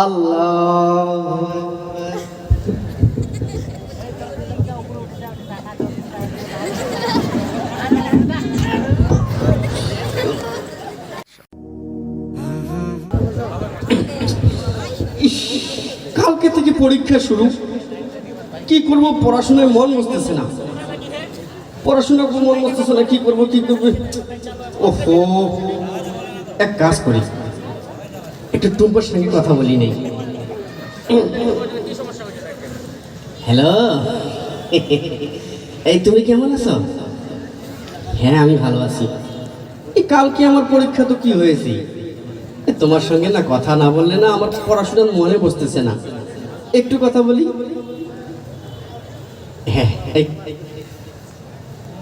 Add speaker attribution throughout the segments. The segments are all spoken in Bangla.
Speaker 1: আল্লাহ। কালকে থেকে পরীক্ষা শুরু। কি করব? পড়াশোনায় মন বসতেছে না। পড়াশোনা মন বসতেছে না, কি করব, কি করব? ওহো, এক কাজ করি। একটু টুম্পার সঙ্গে কথা বলি নেই? হ্যালো? এই, তুমি কেমন আছো? হ্যাঁ আমি ভালো আছি। এই কালকে আমার পরীক্ষা তো কি হয়েছে? তোমার সঙ্গে না কথা না বললে না আমার পড়াশোনার মনে বসতেছে না। একটু কথা বলি? হ্যাঁ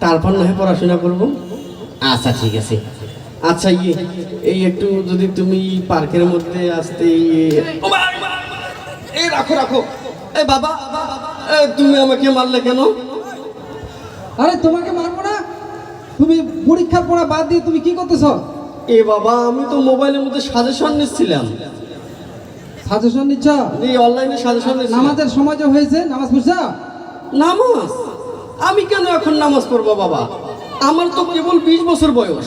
Speaker 1: তারপর না হয় পড়াশোনা করব? আচ্ছা ঠিক আছে। আচ্ছা ইয়ে এই একটু যদি তুমি পার্কের মধ্যে আসতে এই রাখো রাখো। এ বাবা এ, তুমি আমাকে মারলে কেন?
Speaker 2: আরে তোমাকে মারবো না? তুমি পরীক্ষার পড়া বাদ দিয়ে তুমি কি করতেছ?
Speaker 1: এ বাবা আমি তো মোবাইলের মধ্যে সাজেশন নিচ্ছিলাম।
Speaker 2: সাজেশন নিচ্ছ?
Speaker 1: এই অনলাইনে সাজেশন
Speaker 2: নামাজের সময় যে হয়েছে নামাজ পড়ছ?
Speaker 1: নামাজ? আমি কেন এখন নামাজ পড়ব বাবা? আমার তো কেবল বিশ বছর বয়স।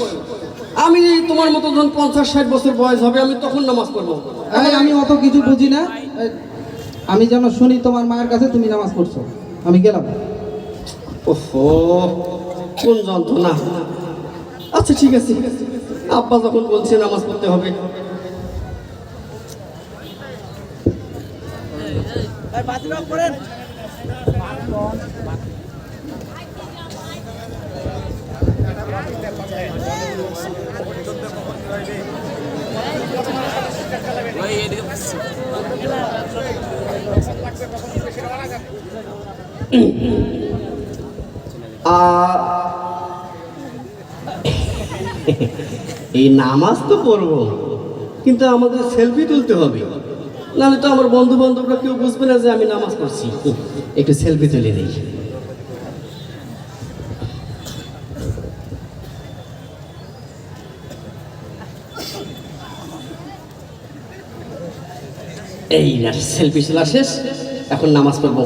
Speaker 1: আমি তোমার মতো যখন পঞ্চাশ ষাট বছর বয়স হবে আমি তখন নামাজ পড়ব।
Speaker 2: এই আমি অত কিছু বুঝি না। আমি যেন শুনি তোমার মায়ের কাছে তুমি নামাজ পড়ছো। আমি গেলাম।
Speaker 1: ওহো কোন যন্ত্রণা। আচ্ছা ঠিক আছে। আব্বা যখন বলছে নামাজ পড়তে হবে। আর এই নামাজ তো পড়ব, কিন্তু আমাদের সেলফি তুলতে হবে। নাহলে তো আমার বন্ধু বান্ধবরা কেউ বুঝবে না যে আমি নামাজ পড়ছি। একটু সেলফি তুলে দিই। এই না সেলফি তোলা শেষ এখন নামাজ পড়ব।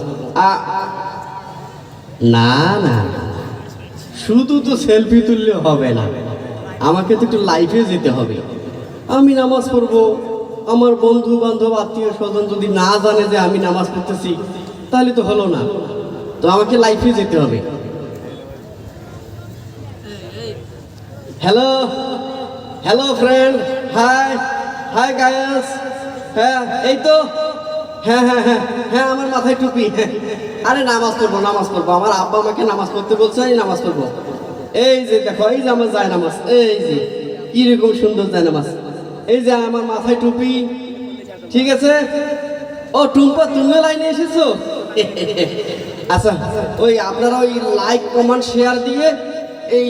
Speaker 1: আ, না না শুধু তো সেলফি তুললে হবে না। আমাকে তো একটু লাইফে যেতে হবে। আমি নামাজ পড়ব। আমার বন্ধু বান্ধব আত্মীয় স্বজন যদি না জানে যে আমি নামাজ পড়তেছি, তাহলে তো হলো না। তো আমাকে লাইফে যেতে হবে। Hello hello friend hi hi guys হ্যাঁ এই তো। হ্যাঁ হ্যাঁ হ্যাঁ হ্যাঁ আমার মাথায় টুপি। আরে নামাজ পড়ব নামাজ পড়ব। আমার আব্বা আমাকে নামাজ পড়তে বলছে, আমি নামাজ পড়ব। এই যে দেখো, এই যে আমার যায় নামাজ এই যে, কীরকম সুন্দর যায় নামাজ এই যে আমার মাথায় টুপি, ঠিক আছে? ও, টুম্পা তুমি লাইনে এসেছ? আচ্ছা ওই আপনারা ওই লাইক কমেন্ট শেয়ার দিয়ে এই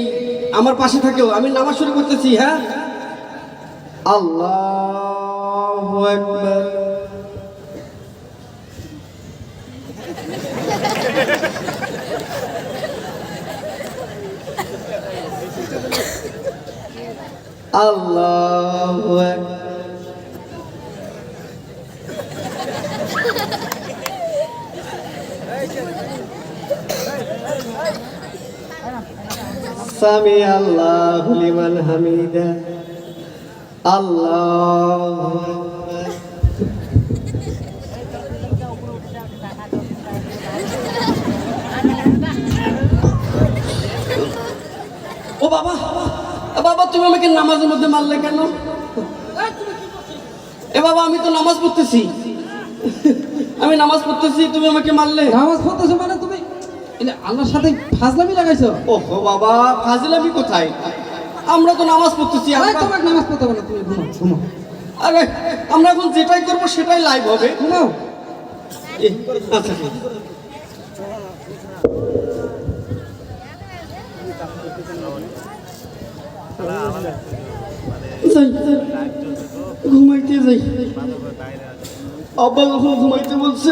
Speaker 1: আমার পাশে থাকেও। আমি নামাজ শুরু করতেছি হ্যাঁ? আল্লাহ। একবার আল্লাহ সামি আল্লাহ লিমান হামিদা আল্লাহ ও বাবা বাবা তুমি আমাকে নামাজের মধ্যে মারলে কেন? এ বাবা আমি তো নামাজ পড়তেছি। আমি নামাজ পড়তেছি তুমি আমাকে মারলে।
Speaker 2: নামাজ পড়তেছো মানে তুমি আল্লাহর সাথে ফাজলামি লাগাইছো?
Speaker 1: ওহো বাবা ফাজিলামি কোথায়? আমরা তো নামাজ পড়তেছি
Speaker 2: আরে তোমাকে নামাজ পড়তে না তুমি ঘুমাও ঘুমাও।
Speaker 1: আরে আমরা এখন যেটাই করব সেটাই লাইভ হবে।
Speaker 2: ঘুমাও।
Speaker 1: আচ্ছা। ঘুমাইতে যাই। আব্বা কখন ঘুমাইতে বলছে